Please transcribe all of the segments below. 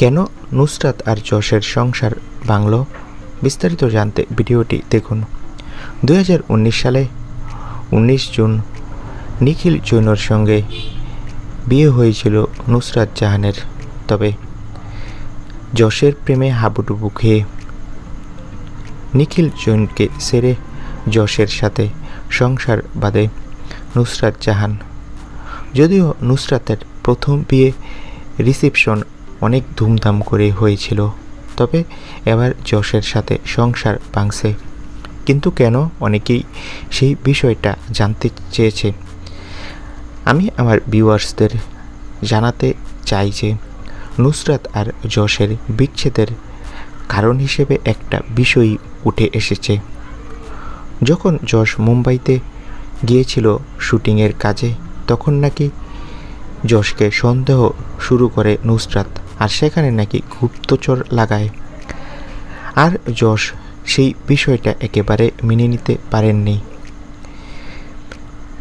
কেন নুসরাত আর যশের সংসার বাংলো বিস্তারিত জানতে ভিডিওটি দেখুন। দু হাজার উনিশ সালে উনিশ জুন নিখিল জৈনর সঙ্গে বিয়ে হয়েছিল নুসরাত জাহানের। তবে যশের প্রেমে হাবুডুবু খেয়ে নিখিল জৈনকে সেরে যশের সাথে সংসার বাদে নুসরাত জাহান। যদিও নুসরাতের প্রথম বিয়ে রিসেপশন অনেক ধুমধাম করে হয়েছিল। তবে এবার যশের সাথে সংসার ভাঙছে। কিন্তু কেন অনেকেই সেই বিষয়টা জানতে চেয়েছে। আমি আমার ভিউয়ার্সদের জানাতে চাই যে, নুসরাত আর যশের বিচ্ছেদের কারণ হিসেবে একটা বিষয় উঠে এসেছে। যখন যশ মুম্বাইতে গিয়েছিল শুটিংয়ের কাজে, তখন নাকি যশকে সন্দেহ শুরু করে নুসরাত, আর সেখানে নাকি গুপ্তচর লাগায়। আর যশ সেই বিষয়টা একেবারে মেনে নিতে পারেননি।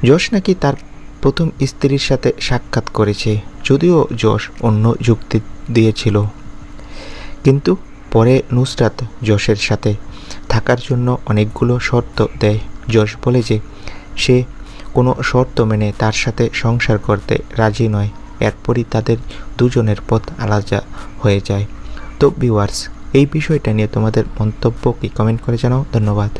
যশ নাকি তার প্রথম স্ত্রীর সাথে সাক্ষাৎ করেছে, যদিও যশ অন্য যুক্তি দিয়েছিল। কিন্তু পরে নুসরাত যশের সাথে থাকার জন্য অনেকগুলো শর্ত দেয়। যশ বলে যে সে কোনো শর্ত মেনে তার সাথে সংসার করতে রাজি নয়। এরপরই তাদের দুজনের পথ আলাদা হয়ে যায়। তো ভিউয়ার্স এই বিষয়টা নিয়ে তোমাদের মন্তব্য কি? কমেন্ট করে জানাও। ধন্যবাদ।